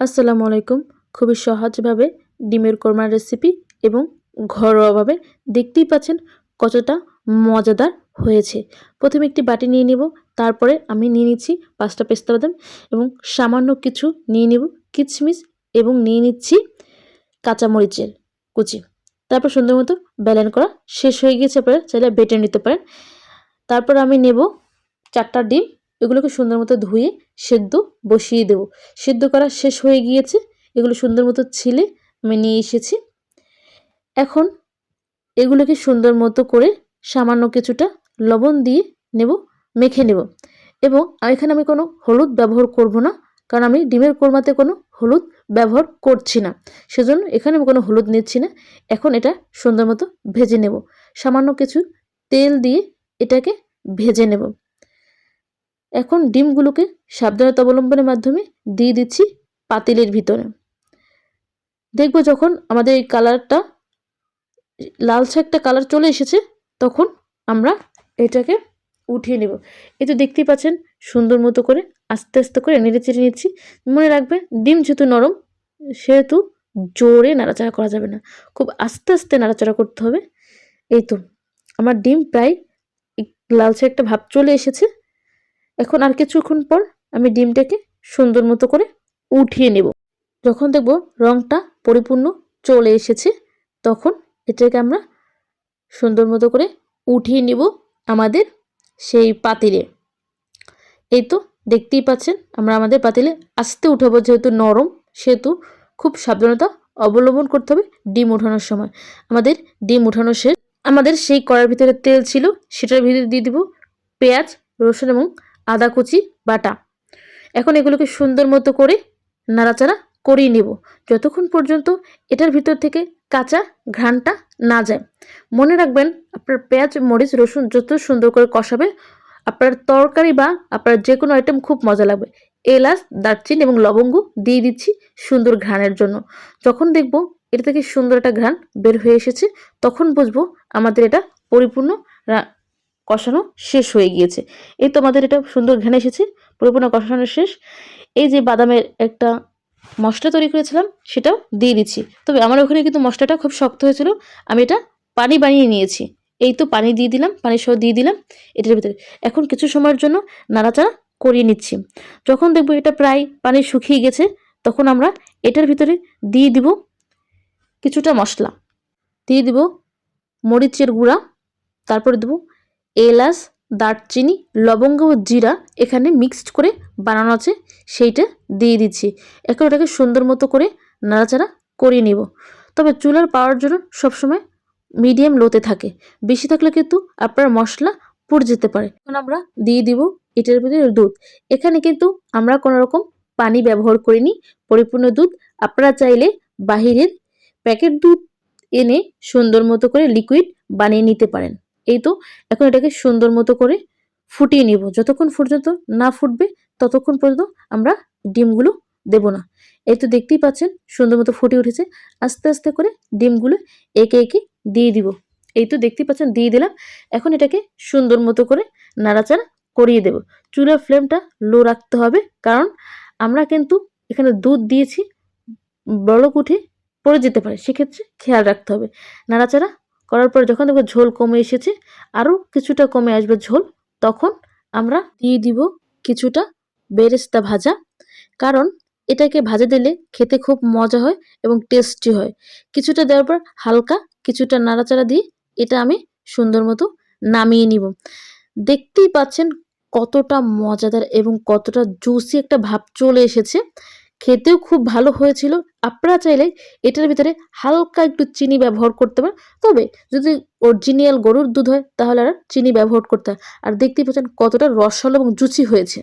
আসসালামু আলাইকুম। খুবই সহজভাবে ডিমের কোরমার রেসিপি এবং ঘরোয়াভাবে দেখতেই পাচ্ছেন কতটা মজাদার হয়েছে। প্রথমে একটি বাটি নিয়ে নেব, তারপরে আমি নিয়ে নিচ্ছি পাঁচটা পেস্তা বাদাম এবং সামান্য কিছু নিয়ে নেব কিচমিচ এবং নিয়ে নিচ্ছি কাঁচামরিচের কুচি। তারপর সুন্দর মতো ব্যালেন্স করা শেষ হয়ে গিয়েছে আপনারা, চাইলে বেটে নিতে পারেন। তারপর আমি নেব চারটা ডিম এগুলোকে সুন্দর মতো ধুয়ে সেদ্ধ বসিয়ে দেব। সেদ্ধ করা শেষ হয়ে গিয়েছে। এগুলো সুন্দর মতো ছিলে আমি নিয়ে এসেছি। এখন এগুলোকে সুন্দর মতো করে সামান্য কিছুটা লবণ দিয়ে নেব, মেখে নেব। এবং এখানে আমি কোনো হলুদ ব্যবহার করব না, কারণ আমি ডিমের কোরমাতে কোনো হলুদ ব্যবহার করছি না। সেজন্য এখানে আমি কোনো হলুদ নিচ্ছি না। এখন এটা সুন্দর মতো ভেজে নেব। সামান্য কিছু তেল দিয়ে এটাকে ভেজে নেব। এখন ডিমগুলোকে সাবধানতা অবলম্বনের মাধ্যমে দিয়ে দিচ্ছি পাতিলের ভিতরে। দেখব যখন আমাদের এই কালারটা, লালচে একটা কালার চলে এসেছে, তখন আমরা এটাকে উঠিয়ে নেব। এই তো দেখতেই পাচ্ছেন, সুন্দর মতো করে আস্তে আস্তে করে নেড়ে চেড়ে নিচ্ছি। মনে রাখবে ডিম যেহেতু নরম, সেহেতু জোরে নাড়াচাড়া করা যাবে না। খুব আস্তে আস্তে নাড়াচাড়া করতে হবে। এই তো, আমার ডিম প্রায় লালচে একটা ভাব চলে এসেছে। এখন আর কিছুক্ষণ পর আমি ডিমটাকে সুন্দর মতো করে উঠিয়ে নেব। যখন দেখব রঙটা পরিপূর্ণ চলে এসেছে, তখন এটাকে আমরা সুন্দর মতো করে উঠিয়ে নেব আমাদের সেই পাতিলে। এই তো দেখতেই পাচ্ছেন, আমরা আমাদের পাতিলে আস্তে উঠাবো, যেহেতু নরম, সেহেতু খুব সাবধানতা অবলম্বন করতে হবে ডিম ওঠানোর সময়। আমাদের ডিম ওঠানো শেষ। আমাদের সেই কড়ার ভিতরে তেল ছিল, সেটার ভিতরে দিয়ে দিব পেঁয়াজ, রসুন এবং আদা কুচি, বাটা। এখন এগুলোকে সুন্দর মতো করে নাড়াচাড়া করিয়ে নেব। যতক্ষণ পর্যন্ত এটার ভিতর থেকে কাঁচা ঘ্রাণটা না যায়। মনে রাখবেন, আপনার পেঁয়াজ, মরিচ, রসুন যত সুন্দর করে কষাবে, আপনার তরকারি বা আপনার যে কোনো আইটেম খুব মজা লাগবে। এলাচ, দারচিনি এবং লবঙ্গ দিয়ে দিচ্ছি সুন্দর ঘ্রাণের জন্য। যখন দেখব এটা থেকে সুন্দর একটা ঘ্রাণ বের হয়ে এসেছে, তখন বুঝব আমাদের এটা পরিপূর্ণ কষানো শেষ হয়ে গিয়েছে। এই তো আমাদের এটা সুন্দর ঘেনে এসেছে, পুরোপুরি কষানো শেষ। এই যে বাদামের একটা মশলা তৈরি করেছিলাম, সেটাও দিয়ে দিচ্ছি। তবে আমার ওখানে কিন্তু মশলাটা খুব শক্ত হয়েছিল, আমি এটা পানি বানিয়ে নিয়েছি। এই তো পানি দিয়ে দিলাম, পানি সহ দিয়ে দিলাম, এটার ভিতরে। এখন কিছু সময়ের জন্য নাড়াচাড়া করিয়ে নিচ্ছি। যখন দেখব এটা প্রায় পানি শুকিয়ে গেছে, তখন আমরা এটার ভিতরে দিয়ে দিব কিছুটা মশলা। দিয়ে দিব মরিচের গুঁড়া, তারপরে দেবো এলাচ, দারচিনি, লবঙ্গ ও জিরা এখানে মিক্সড করে বানানো আছে। সেইটা দিয়ে দিচ্ছি। এখন ওটাকে সুন্দর মতো করে নাড়াচাড়া করিয়ে নিব। তবে চুলার পাওয়ার জন্য সবসময় মিডিয়াম লোতে থাকে। বেশি থাকলে কিন্তু আপনার মশলা পুড়ে যেতে পারে। এখন আমরা দিয়ে দিব এটার ভিতরে দুধ। এখানে কিন্তু আমরা কোনো রকম পানি ব্যবহার করিনি। পরিপূর্ণ দুধ আপনারা চাইলে বাহিরের প্যাকেট দুধ এনে সুন্দর মতো করে লিকুইড বানিয়ে নিতে পারেন। এই তো, এখন এটাকে সুন্দর মতো করে ফুটিয়ে নিব। যতক্ষণ পর্যন্ত না ফুটবে, ততক্ষণ পর্যন্ত আমরা ডিমগুলো দেব না। এই তো দেখতেই পাচ্ছেন, সুন্দর মতো ফুটে উঠেছে। আস্তে আস্তে করে ডিমগুলো একে একে দিয়ে দিব। এই তো দেখতেই পাচ্ছেন, দিয়ে দিলাম। এখন এটাকে সুন্দর মতো করে নাড়াচাড়া করিয়ে দেব। চুলার ফ্লেমটা লো রাখতে হবে, কারণ আমরা কিন্তু এখানে দুধ দিয়েছি বড় উঠে পড়ে যেতে পারে। সেক্ষেত্রে খেয়াল রাখতে হবে। নাড়াচাড়া করার পর যখন দেখব ঝোল কমে এসেছে আরও কিছুটা কমে আসবে ঝোল, তখন আমরা দিয়ে দিব কিছুটা বেরেস্তা ভাজা। কারণ এটাকে ভাজা দিলে খেতে খুব মজা হয় এবং টেস্টি হয়। কিছুটা দেওয়ার পর হালকা কিছুটা নাড়াচাড়া দিয়ে এটা আমি সুন্দর মতো নামিয়ে নিব। দেখতেই পাচ্ছেন কতটা মজাদার এবং কতটা জুসি একটা ভাব চলে এসেছে। খেতেও খুব ভালো হয়েছিল। আপনারা চাইলে এটার ভিতরে হালকা একটু চিনি ব্যবহার করতে পারেন। তবে যদি অরিজিনাল গরুর দুধ হয়, তাহলে আর চিনি ব্যবহার করতে হয়। আর দেখতেই পাচ্ছেন কতটা রসালো এবং জুচি হয়েছে।